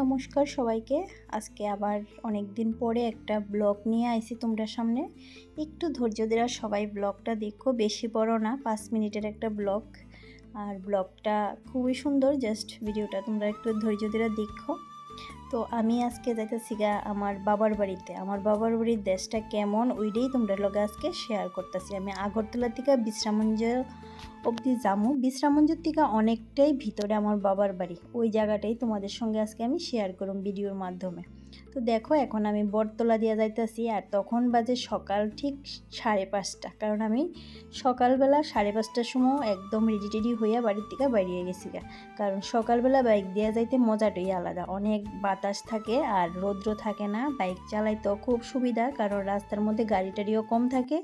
নমস্কার সবাইকে। আজকে আবার অনেক দিন পরে একটা ব্লগ নিয়ে আইছি তোমরা সামনে। একটু ধৈর্য দেওয়া সবাই ব্লগটা দেখো, বেশি বড় না, পাঁচ মিনিটের একটা ব্লগ। আর ব্লগটা খুবই সুন্দর, জাস্ট ভিডিওটা তোমরা একটু ধৈর্য দেওয়া দেখো। তো আমি আজকে যাইতেছি গা আমার বাবার বাড়িতে। আমার বাবার বাড়ির দেশটা কেমন ওইটাই তোমরা লগে আজকে শেয়ার করতেছি। আমি আগরতলা থেকে বিশ্রামঞ্জ অবধি যামু। বিশ্রামঞ্জর থেকে অনেকটাই ভিতরে আমার বাবার বাড়ি। ওই জায়গাটাই তোমাদের সঙ্গে আজকে আমি শেয়ার করুম ভিডিওর মাধ্যমে। তো দেখো, এখন আমি বটতলা দিয়ে যাইতেছি আর তখন বাজে সকাল ঠিক সাড়ে পাঁচটা। কারণ আমি সকালবেলা সাড়ে পাঁচটার সময় একদম রেডি টেডি হইয়া বাড়ির থেকে বেরিয়ে গেছি। কারণ সকালবেলা বাইক দিয়ে যাইতে মজাটাই আলাদা। অনেক বাতাস থাকে আর রৌদ্র থাকে না, বাইক চালাইতেও খুব সুবিধা। কারণ রাস্তার মধ্যে গাড়ি টাড়িও কম থাকে।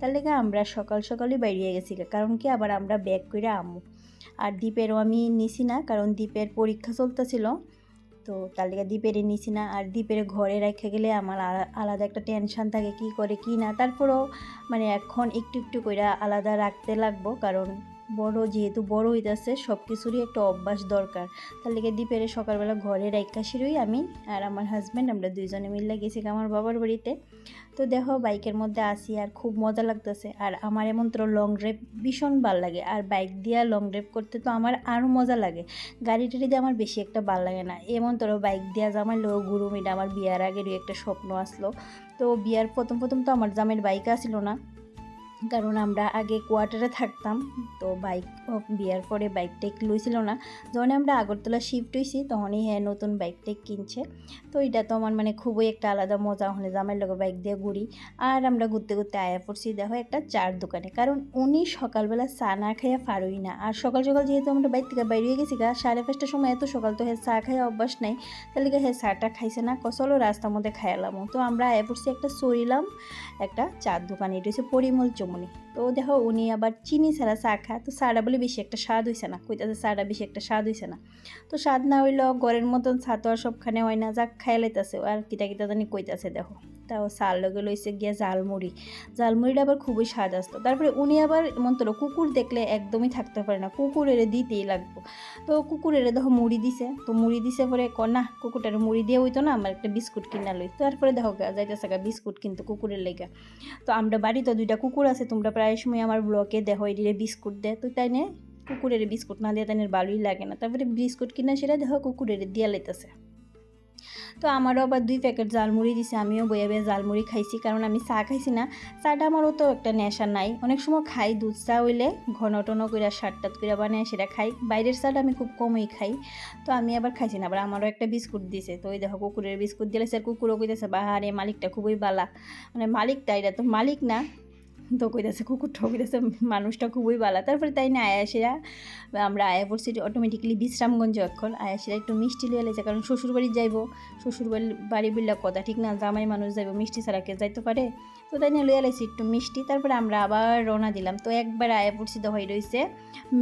তার লেগে আমরা সকাল সকালই বেরিয়ে গেছি। কারণ কি আবার আমরা ব্যাক করে আমু আর দ্বীপেরও আমি নিছি না, কারণ দ্বীপের পরীক্ষা চলতেছিল। তো তার লিগে দ্বীপের নিছি না। আর দ্বীপের ঘরে রেখে গেলে আমার আলা- আলাদা একটা টেনশন থাকে কি করে, কি না। তারপরেও মানে এখন একটু একটু করে আলাদা রাখতে লাগবো। কারণ বড়, যেহেতু বড় হইতেছে সব কিছুরই একটা অভ্যাস দরকার। তার লেগে দ্বীপের সকালবেলা ঘরে রাইকা শিরুই আমি আর আমার হাজব্যান্ড আমরা দুইজনে মিলে গেছি আমার বাবার বাড়িতে। তো দেখো, বাইকের মধ্যে আসি আর খুব মজা লাগতেছে। আর আমার এমন তো লং ড্রাইভ ভীষণ ভালো লাগে। আর বাইক দিয়ে লং ড্রাইভ করতে তো আমার আরও মজা লাগে। গাড়ি টাড়ি আমার বেশি একটা ভালো লাগে না। এমন তোর বাইক দিয়া জামাই লো গুরুম এটা আমার বিয়ার আগেরই একটা স্বপ্ন আসলো। তো বিয়ার প্রথম প্রথম তো আমার জামের বাইক আসলো না। কারণ আমরা আগে কোয়ার্টারে থাকতাম, তো বাইক বিয়ার পরে বাইকটা লইছিল না। যখন আমরা আগরতলা শিফট হয়েছি তখনই হ্যাঁ নতুন বাইকটা কিনছে। তো এটা তো আমার মানে খুবই একটা আলাদা মজা, হলে জামাই লোক বাইক দিয়ে ঘুরি। আর আমরা ঘুরতে ঘুরতে আয়া পড়ছি, দেখো একটা চার দোকানে। কারণ উনি সকালবেলা চা না খাইয়া পারোই না। আর সকাল সকাল যেহেতু আমরা বাইক থেকে বাইরে গেছি গা, সাড়ে পাঁচটার সময় এত সকাল তো হ্যাঁ চা খাইয়া অভ্যাস নাই। তাহলে হ্যাঁ চাটা খাইছে না কসলো রাস্তার মধ্যে খাইলাম তো আমরা আয়া পড়ছি একটা সরিলাম একটা চার দোকানে। এটা হচ্ছে পরিমল চমনি তো দেখো উনি আবার চিনি ছাড়া চা খায়। তো চাটা বলে বেশি একটা স্বাদ হয়েছে না। কইতাছে চাটা বেশি একটা স্বাদ হয়েছে না। তো স্বাদ না হইলেও ঘরের মতন আর সবখানে হয় না। যাক, খাইয়া লাইতাছে। আর কিতা কিতা জানি কইতাছে, দেখো। তাও চার লগে লইছে গিয়া জালমুড়ি জালমুড়িটা আবার খুবই স্বাদ আসতো তারপরে উনি আবার এমন তো কুকুর দেখলে একদমই থাকতে পারে না, কুকুরের দিতেই লাগবো। তো কুকুরের দেখো মুড়ি দিছে, তো মুড়ি দিছে পরে ক না কুকুরটার মুড়ি দিয়ে হইতো না, আমার একটা বিস্কুট কিনা লই। তারপরে দেখো গা, যাইতেছে গা বিস্কুট কিন্তু কুকুরের লেগা। তো আমরা বাড়িতে দুইটা কুকুর আছে, তোমরা প্রায় সময় আমার ব্লকে দেখো এদিকে বিস্কুট দেয় তো তাই নে কুকুরের বিস্কুট না দিয়ে তাই ভালোই লাগে না। তারপরে বিস্কুট কিনা সেটা দেখো কুকুরের দিয়া লাইতেছে। তো আমারও আবার দুই প্যাকেট জালমুড়ি দিছে, আমিও বয়ে বয়ে জালমুড়ি খাইছি, কারণ আমি চা খাইছি না। চাটা আমারও তো একটা নেশা নাই। অনেক সময় খাই, দুধ চা হইলে ঘন টন করে সাতটাত করে বানায় সেটা খাই। বাইরের চাটা আমি খুব কমই খাই, তো আমি আবার খাইছি না। আবার আমারও একটা বিস্কুট দিছে, তো ওই দেখো কুকুরের বিস্কুট দিলে স্যার কুকুরও কইতেছে, বাহারে, মালিকটা খুবই বালা। মানে মালিকটা এটা তো মালিক না তো কইতেছে, কুকুর ঠকিতেছে মানুষটা খুবই ভালো তারপরে তাই না আয়াসিরা আমরা আয়া পড়ছি অটোমেটিকলি বিশ্রামগঞ্জ এখন। আয়াসিরা একটু মিষ্টি লিয়ে লেছে কারণ শ্বশুরবাড়ি যাইব শ্বশুরবাড়ির বাড়ি বললে কথা ঠিক না, জামাই মানুষ যাইবো, মিষ্টি ছাড়া কে যাইতে পারে? তো তাই নিয়ে লইয়া লাইছি একটু মিষ্টি, তারপরে আমরা আবার রওনা দিলাম। তো একবার আয়া পড়ছি হয়ে রয়েছে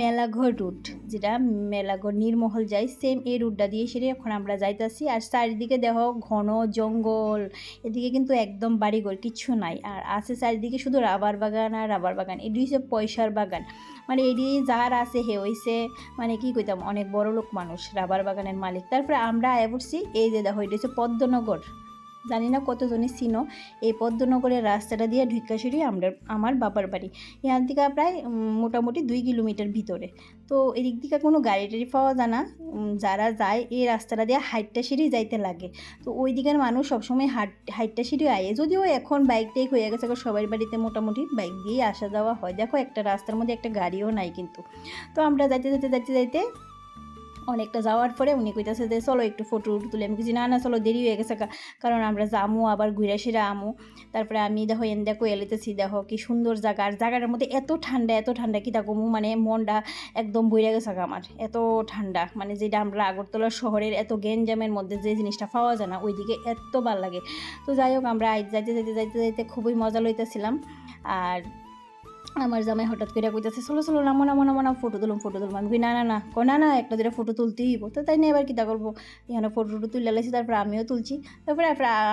মেলাঘর রুট, যেটা মেলাঘর নির্মহল যাই সেম এই রুটটা দিয়ে সেরে এখন আমরা যাইতাছি। আর চারিদিকে দেখো ঘন জঙ্গল, এদিকে কিন্তু একদম বাড়িঘর কিচ্ছু নাই। আর আছে চারিদিকে শুধু রাবার বাগান আর রাবার বাগান, এটি হচ্ছে পয়সার বাগান। মানে এটি যার আছে হে হইছে মানে কি কইতাম, অনেক বড় লোক মানুষ, রাবার বাগানের মালিক। তারপরে আমরা আয়া পড়ছি, এই যে দেখো এটা হচ্ছে পদ্মনগর। জানি না কতজনই চিনো, এই পদ্মনগরের রাস্তাটা দিয়ে ঢুকাশুরি আমরা, আমার বাবার বাড়ি। এখান থেকে প্রায় মোটামুটি দুই কিলোমিটার ভিতরে। তো এদিক থেকে কোনো গাড়ি টাড়ি পাওয়া যায় না। যারা যায়, এই রাস্তাটা দিয়ে হাইটটা সিঁড়ি যাইতে লাগে। তো ওই দিকের মানুষ সবসময় হাট হাইটটা সিঁড়ি আয়ে। যদিও এখন বাইক টাইক হয়ে গেছে সবার বাড়িতে মোটামুটি বাইক দিয়েই আসা যাওয়া হয়। দেখো একটা রাস্তার মধ্যে একটা গাড়িও নাই কিন্তু। তো আমরা যাইতে যাইতে যাইতে যাইতে অনেকটা যাওয়ার পরে উনি কইতাছে যে, চলো একটু ফটো তুলে। আমি কিছু না না, চলো, দেরি হয়ে গেছে কারণ আমরা যামু, আবার ঘুরে সেরা আমু। তারপরে আমি দেখো এন দেখো এলিতেছি দেখো কি সুন্দর জায়গা আর জায়গাটার মধ্যে এত ঠান্ডা এত ঠান্ডা, কি তাকমু মানে মনটা একদম বইরা গেছে আমার। এত ঠান্ডা মানে যেটা আমরা আগরতলা শহরের এত গেঞ্জামের মধ্যে যে জিনিসটা পাওয়া যায় না, ওইদিকে এত ভালো লাগে। তো যাই হোক, আমরা যাইতে যাইতে যাইতে যাইতে খুবই মজা লইতেছিলাম। আর আমার জামাই হঠাৎ করে কইতেছে, চলো চলো, নামো নামো নামো না ফটো তুলুম ফটো তুলুম। আমি না না না কো না না, একটা দুটা ফটো তুলতেই হইব। তো তাই না এবার কীটা করব? এখানে ফটো টটো তুলে লাইছি, তারপর আমিও তুলছি। তারপরে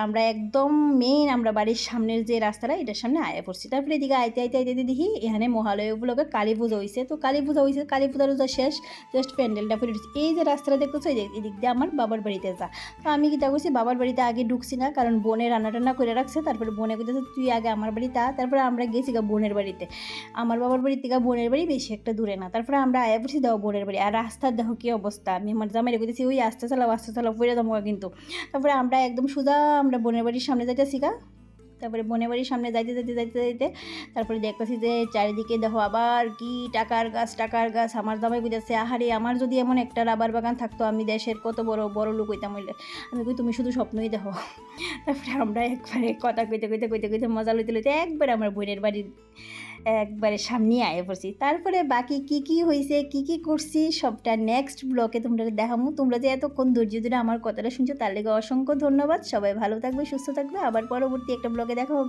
আমরা একদম মেইন আমরা বাড়ির সামনের যে রাস্তাটা, এটার সামনে আয়া পড়ছি। তারপরে এদিকে আইতে আইতে আইতে দেখি এখানে মহালয় উপলক্ষে কালী পুজো হয়েছে তো কালী পুজো হয়েছে কালী পূজার রোজা শেষ জাস্ট প্যান্ডেলটা ফুটে উঠছে। এই যে রাস্তাটা দেখতেছো, এই এদিক দিয়ে আমার বাবার বাড়িতে যা। তো আমি কীটা করছি, বাবার বাড়িতে আগে ঢুকছি না, কারণ বোনের রান্না টান্না করে রাখছে। তারপরে বোনে কইতেছে, তুই আগে আমার বাড়িতে আ তারপরে আমরা গেছি গা বোনের বাড়িতে। আমার বাবার বাড়ির থেকে বোনের বাড়ি বেশি একটা দূরে না। তারপরে আমরা আয়া পড়ছি দাও বোনের বাড়ি। আর রাস্তার দেখো কী অবস্থা? আমি আমার জামাই রেখেছি ওই আস্তে চালাও আস্তে চালাও পড়ে যাব কিন্তু। তারপরে আমরা একদম সোজা আমরা বোনের বাড়ির সামনে যাইতেছি গা। তারপরে বোনের বাড়ির সামনে যাইতে যাইতে যাইতে যাইতে তারপরে দেখতেছি যে চারিদিকে দেখো আবার কি টাকার গাছ টাকার গাছ। আমার জামাই বুঝেছে আহারে, আমার যদি এমন একটা রাবার বাগান থাকতো, আমি দেশের কত বড় বড় লোক হইতাম হইলে। আমি কই, তুমি শুধু স্বপ্নই দেখো। তারপরে আমরা একবারে কথা কইতে কইতে কইতে কইতে মজা লইতে লইতে একবার আমার বোনের বাড়ির একবারে সামনে আয়ে পড়ছি। তারপরে বাকি কি কি হয়েছে কি কি করছি, সবটা নেক্সট ব্লকে তোমরা দেখামু। তোমরা যে এতক্ষণ ধৈর্য ধরে আমার কথাটা শুনছো, তার লেগে অসংখ্য ধন্যবাদ। সবাই ভালো থাকবে, সুস্থ থাকবে। আবার পরবর্তী একটা ব্লগে দেখা হবে।